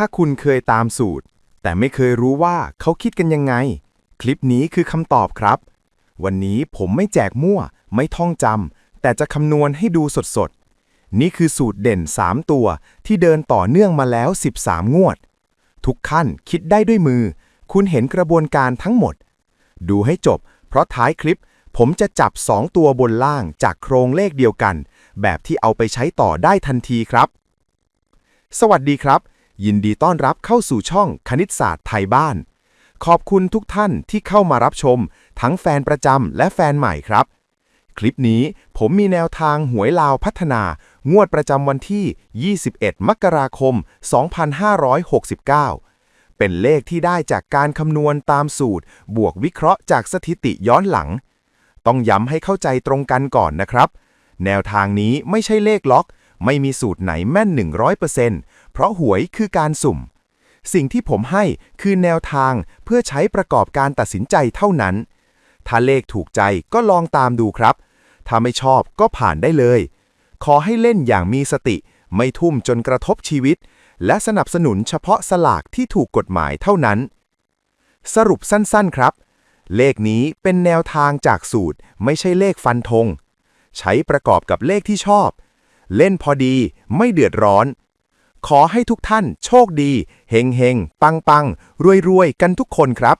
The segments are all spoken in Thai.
ถ้าคุณเคยตามสูตร แต่ไม่เคยรู้ว่าเขาคิดกันยังไง คลิปนี้คือคำตอบครับ วันนี้ผมไม่แจกมั่ว ไม่ท่องจำแต่จะคำนวณให้ดูสดๆ นี่คือสูตรเด่น 3 ตัวที่เดินต่อเนื่องมาแล้ว 13 งวด ทุกขั้นคิดได้ด้วยมือ คุณเห็นกระบวนการทั้งหมด ดูให้จบ เพราะท้ายคลิปผมจะจับ 2 ตัวบนล่างจากโครงเลขเดียวกัน แบบที่เอาไปใช้ต่อได้ทันทีครับ สวัสดีครับ ยินดีต้อนรับเข้าสู่ช่องคณิตศาสตร์ไทยบ้าน ขอบคุณทุกท่านที่เข้ามารับชม ทั้งแฟนประจำและแฟนใหม่ครับ คลิปนี้ผมมีแนวทางหวยลาวพัฒนา งวดประจำวันที่ 21 มกราคม 2569 เป็นเลขที่ได้จากการคำนวณตามสูตร บวกวิเคราะห์จากสถิติย้อนหลัง ต้องย้ำให้เข้าใจตรงกันก่อนนะครับ แนวทางนี้ไม่ใช่เลขล็อก ไม่มีสูตรไหนแม่น 100%เพราะหวยคือการสุ่ม สิ่งที่ผมให้คือแนวทางเพื่อใช้ประกอบการตัดสินใจเท่านั้น ถ้าเลขถูกใจก็ลองตามดูครับ ถ้าไม่ชอบก็ผ่านได้เลย ขอให้เล่นอย่างมีสติ ไม่ทุ่มจนกระทบชีวิต และสนับสนุนเฉพาะสลากที่ถูกกฎหมายเท่านั้น สรุปสั้นๆครับ เลขนี้เป็นแนวทางจากสูตร ไม่ใช่เลขฟันธงใช้ประกอบกับเลขที่ชอบ เล่นพอดีไม่เดือดร้อน ขอให้ทุกท่านโชคดี เฮงเฮงปังปังรวยรวยกันทุกคนครับ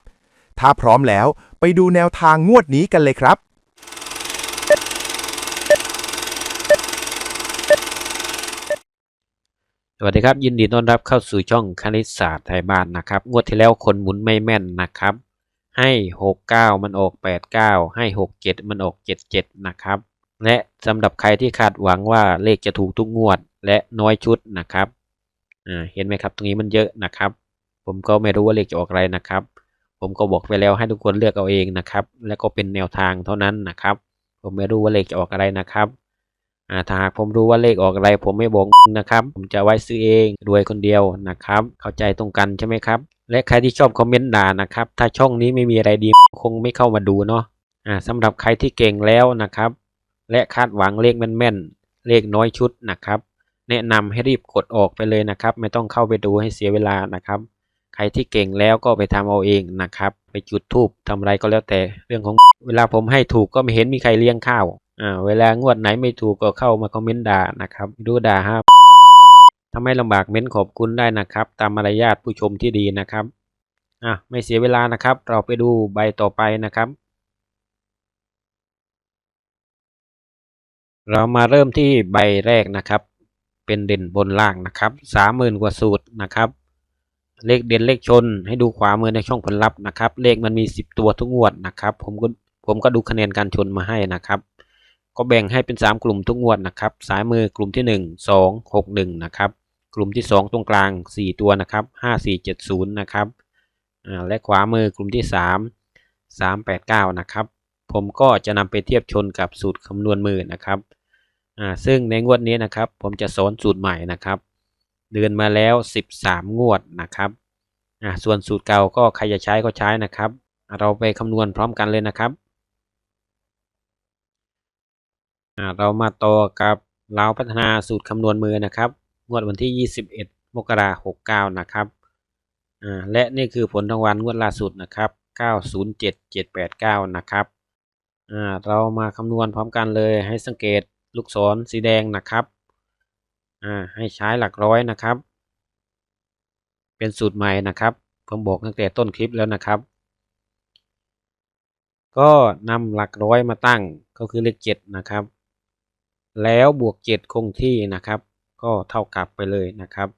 ถ้าพร้อมแล้วไปดูแนวทางงวดนี้กันเลยครับ สวัสดีครับ ยินดีต้อนรับเข้าสู่ช่องคณิตศาสตร์ไทยบ้านนะครับ งวดที่แล้วคนหมุนไม่แม่นนะครับ ให้ 69 มันออก 89 ให้ 67 มันออก 77 นะครับ และสำหรับใครที่คาดหวังว่าเลขจะถูกทุกงวด และน้อยชุดนะครับเห็นไหมครับ ตรงนี้มันเยอะนะครับ ผมก็ไม่รู้ว่าเลขจะออกอะไรนะครับ ผมก็บอกไปแล้วให้ทุกคนเลือกเอาเองนะครับ แล้วก็เป็นแนวทางเท่านั้นนะครับ ผมไม่รู้ว่าเลขจะออกอะไรนะครับถ้าหากผมรู้ว่าเลขออกอะไร ผมไม่บอกนะครับ ผมจะไว้ซื้อเองรวยคนเดียวนะครับ เข้าใจตรงกันใช่ไหมครับ และใครที่ชอบคอมเมนต์ด่านะครับ ถ้าช่องนี้ไม่มีอะไรดีคงไม่เข้ามาดูเนาะสำหรับใครที่เก่งแล้วนะครับ และคาดหวังเลขแม่นๆ เลขน้อยชุดนะครับ แนะนำให้รีบกดออกไปเลยนะครับ ไม่ต้องเข้าไปดูให้เสียเวลานะครับ ใครที่เก่งแล้วก็ไปทำเอาเองนะครับ ไปจุดทูบทำอะไรก็แล้วแต่เรื่องของเวลาผมให้ถูกก็ไม่เห็นมีใครเลี้ยงข้าวอ่าเวลางวดไหนไม่ถูกก็เข้ามาคอมเมนต์ด่านะครับ ดูด่าฮะถ้าไม่ลำบากเม้นขอบคุณได้นะครับ ตามมารยาทผู้ชมที่ดีนะครับอะไม่เสียเวลานะครับ เราไปดูใบต่อไปนะครับ เรามาเริ่มที่ใบแรกนะครับ เป็นเด่นบนล่างนะครับสามหมื่นกว่าสูตรนะครับ เลขเด่นเลขชนให้ดูขวามือในช่องผลลัพธ์นะครับ เลขมันมีสิบตัวทุกงวดนะครับ ผมก็ผมก็ดูคะแนนการชนมาให้นะครับ ก็แบ่งให้เป็นสามกลุ่มทุกงวดนะครับซ้ายมือกลุ่มที่หนึ่งสองหกหนึ่งนะครับ กลุ่มที่สองตรงกลางสี่ตัวนะครับห้าสี่เจ็ดศูนย์นะครับและขวามือกลุ่มที่สามสามแปดเก้านะครับ ผมก็จะนำไปเทียบชนกับสูตรคำนวณมือนะครับ อ่าซึ่งในงวดนี้นะครับ ผมจะสอนสูตรใหม่นะครับ เดือนมาแล้ว 13 งวดนะครับอ่าส่วนสูตรเก่าก็ใครจะใช้ก็ใช้นะครับ เราไปคำนวณพร้อมกันเลยนะครับอ่าเรามาต่อกับเราพัฒนาสูตรคำนวณมือนะครับงวดวันที่ 21 มกราคม69 นะครับอ่าและนี่คือผลรางวัลงวดล่าสุดนะครับ 907789 นะครับอ่าเรามาคำนวณพร้อมกันเลยให้สังเกต ลูกศรสีแดงนะครับ อ่า ให้ใช้หลักร้อยนะครับ เป็นสูตรใหม่นะครับ ผมบอกตั้งแต่ต้นคลิปแล้วนะครับ ก็นำหลักร้อยมาตั้งก็คือเลขเจ็ดนะครับ แล้วบวกเจ็ดคงที่นะครับ ก็เท่ากับไปเลยนะครับ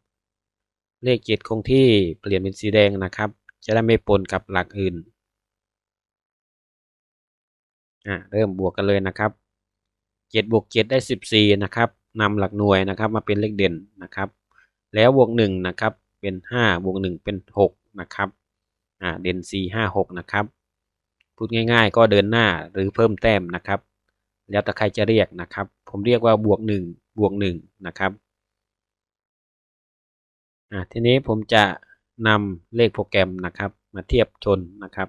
เลขเจ็ดคงที่เปลี่ยนเป็นสีแดงนะครับ จะได้ไม่ปนกับหลักอื่นอ่าเริ่มบวกกันเลยนะครับ เจ็ดบวกเจ็ดได้สิบสี่นะครับนำหลักหน่วยนะครับมาเป็นเลขเด่นนะครับ แล้วบวกหนึ่งนะครับเป็นห้าบวกหนึ่งเป็นหกนะครับอ่าเด่นสี่ห้าหกนะครับพูดง่าย ๆ ก็เดินหน้าหรือเพิ่มแต้มนะครับ แล้วแต่ใครจะเรียกนะครับ ผมเรียกว่าบวกหนึ่งบวกหนึ่งนะครับอ่าทีนี้ผมจะนำเลขโปรแกรมนะครับ มาเทียบชนนะครับ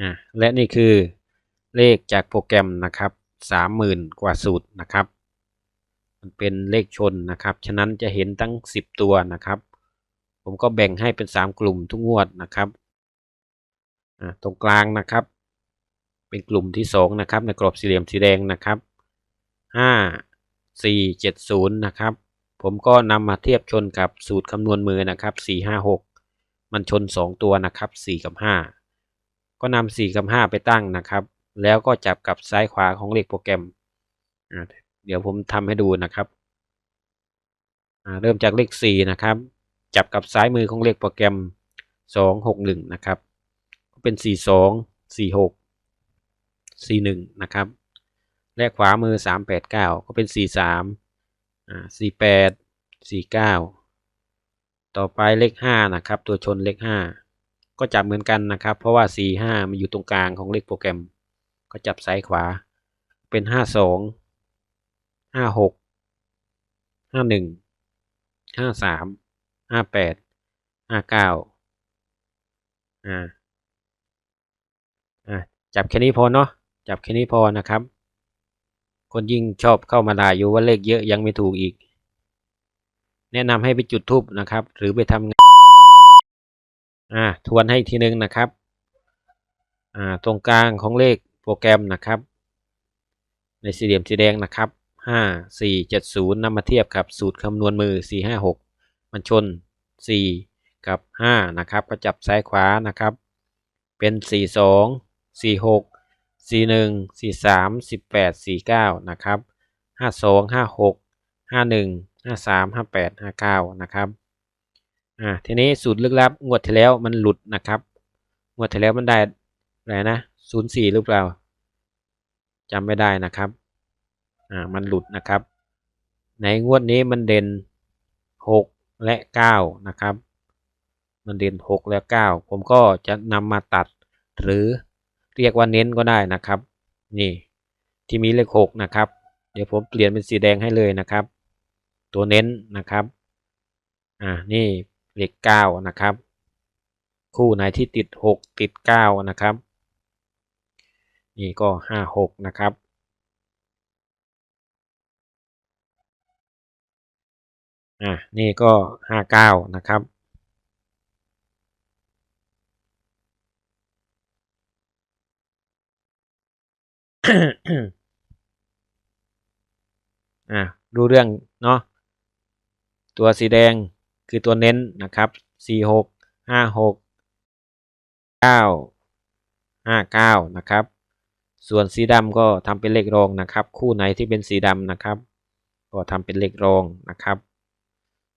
อ่าและนี่คือเลขจากโปรแกรมนะครับสามหมื่นกว่าสูตรนะครับ มันเป็นเลขชนนะครับ ฉะนั้นจะเห็นตั้งสิบตัวนะครับ ผมก็แบ่งให้เป็นสามกลุ่มทุกงวดนะครับอ่าตรงกลางนะครับ เป็นกลุ่มที่สองนะครับ ในกรอบสี่เหลี่ยมสีแดงนะครับห้าสี่เจ็ดศูนย์นะครับ ผมก็นำมาเทียบชนกับสูตรคำนวณมือนะครับสี่ห้าหกมันชนสองตัวนะครับสี่กับห้า ก็นำสี่กับห้าไปตั้งนะครับ แล้วก็จับกับซ้ายขวาของเลขโปรแกรม เดี๋ยวผมทำให้ดูนะครับ เริ่มจากเลขสี่นะครับ จับกับซ้ายมือของเลขโปรแกรมสองหกหนึ่งนะครับก็เป็นสี่สองสี่หกสี่หนึ่งนะครับ และขวามือสามแปดเก้าก็เป็นสี่สามอ่าสี่แปดสี่เก้าต่อไปเลขห้านะครับ ตัวชนเลขห้า ก็จับเหมือนกันนะครับ เพราะว่าสี่ห้ามันอยู่ตรงกลางของเลขโปรแกรม ก็จับซ้ายขวา เป็นห้าสองห้าหกห้าหนึ่งห้าสามห้าแปดห้าเก้าอ่าอ่าจับแค่นี้พอเนาะ จับแค่นี้พอนะครับ คนยิ่งชอบเข้ามาด่าอยู่ว่าเลขเยอะยังไม่ถูกอีก แนะนำให้ไปจุดทูบนะครับ หรือไปทำงาน อ่าทวนให้อีกทีนึงนะครับอ่าตรงกลางของเลขโปรแกรมนะครับ ในสี่เหลี่ยมสีแดงนะครับห้าสี่เจ็ดศูนย์นำมาเทียบกับสูตรคำนวณมือสี่ห้าหกมันชนสี่กับห้านะครับก็จับซ้ายขวานะครับ เป็นสี่สองสี่หกสี่หนึ่งสี่สามสิบแปดสี่เก้านะครับห้าสองห้าหกห้าหนึ่งห้าสามห้าแปดห้าเก้านะครับ อ่าทีนี้สูตรลึกลับงวดที่แล้วมันหลุดนะครับงวดที่แล้วมันได้อะไรนะศูนย์สี่หรือเปล่าจำไม่ได้นะครับอ่ามันหลุดนะครับ ในงวดนี้มันเด่นหกและเก้านะครับ มันเด่นหกและเก้าผมก็จะนำมาตัด หรือเรียกว่าเน้นก็ได้นะครับ นี่ที่มีเลขหกนะครับ เดี๋ยวผมเปลี่ยนเป็นสีแดงให้เลยนะครับ ตัวเน้นนะครับ อ่านี่ เลขเก้านะครับ คู่ไหนที่ติดหกติดเก้านะครับ นี่ก็ห้าหกนะครับอะนี่ก็ห้าเก้านะครับอะรู้เรื่องเนาะตัวสีแดง คือตัวเน้นนะครับสี่หกห้าหกเก้าห้าเก้านะครับ ส่วนสีดำก็ทำเป็นเลขรองนะครับ คู่ไหนที่เป็นสีดำนะครับ ก็ทำเป็นเลขรองนะครับ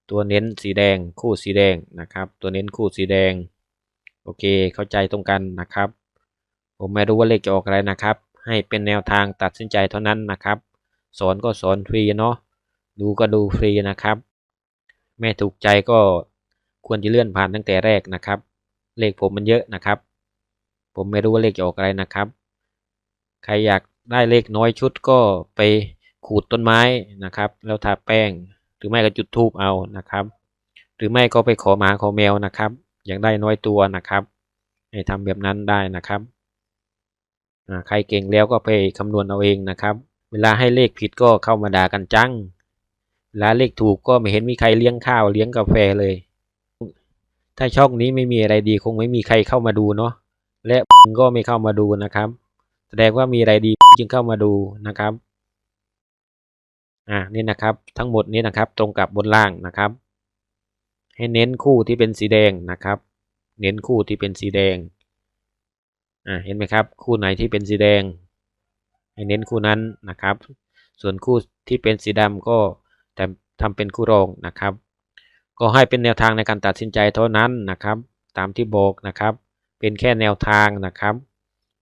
ตัวเน้นสีแดงคู่สีแดงนะครับ ตัวเน้นคู่สีแดง โอเคเข้าใจตรงกันนะครับ ผมไม่รู้ว่าเลขจะออกอะไรนะครับ ให้เป็นแนวทางตัดสินใจเท่านั้นนะครับ สอนก็สอนฟรีเนาะดูก็ดูฟรีนะครับ แม่ถูกใจก็ควรจะเลื่อนผ่านตั้งแต่แรกนะครับ เลขผมมันเยอะนะครับ ผมไม่รู้ว่าเลขจะออกอะไรนะครับ ใครอยากได้เลขน้อยชุดก็ไปขูดต้นไม้นะครับ แล้วทาแป้ง หรือไม่ก็จุดธูปเอานะครับ หรือไม่ก็ไปขอหมาขอแมวนะครับอยากได้น้อยตัวนะครับให้ทำแบบนั้นได้นะครับใครเก่งแล้วก็ไปคำนวณเอาเองนะครับ เวลาให้เลขผิดก็เข้ามาด่ากันจัง เวลาเลขถูกก็ไม่เห็นมีใครเลี้ยงข้าวเลี้ยงกาแฟเลย ถ้าช่องนี้ไม่มีอะไรดีคงไม่มีใครเข้ามาดูเนาะ และก็ไม่เข้ามาดูนะครับ แสดงว่ามีอะไรดีจึงเข้ามาดูนะครับ อ่านี่นะครับ ทั้งหมดนี้นะครับ ตรงกับบนล่างนะครับ ให้เน้นคู่ที่เป็นสีแดงนะครับ เน้นคู่ที่เป็นสีแดง อ่าเห็นไหมครับ คู่ไหนที่เป็นสีแดง ให้เน้นคู่นั้นนะครับ ส่วนคู่ที่เป็นสีดำก็ แต่ทำเป็นคู่รองนะครับ ก็ให้เป็นแนวทางในการตัดสินใจเท่านั้นนะครับ ตามที่บอกนะครับ เป็นแค่แนวทางนะครับ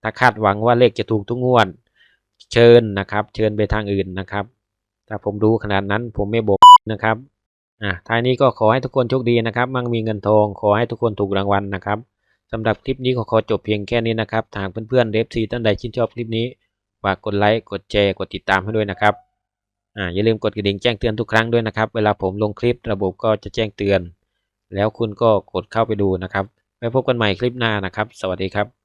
ถ้าคาดหวังว่าเลขจะถูกทุกงวดเชิญนะครับ เชิญไปทางอื่นนะครับ ถ้าผมรู้ขนาดนั้นผมไม่บอกนะครับอะท้ายนี้ก็ขอให้ทุกคนโชคดีนะครับ มั่งมีเงินทอง ขอให้ทุกคนถูกรางวัลนะครับสำหรับคลิปนี้ก็ขอจบเพียงแค่นี้นะครับ ทางเพื่อนๆเดฟซีท่านใดชื่นชอบคลิปนี้ ฝากกดไลค์ กดแชร์ กดติดตามให้ด้วยนะครับ อ่าอย่าลืมกดกระดิ่งแจ้งเตือนทุกครั้งด้วยนะครับ เวลาผมลงคลิประบบก็จะแจ้งเตือน แล้วคุณก็กดเข้าไปดูนะครับไว้พบกันใหม่คลิปหน้านะครับ สวัสดีครับ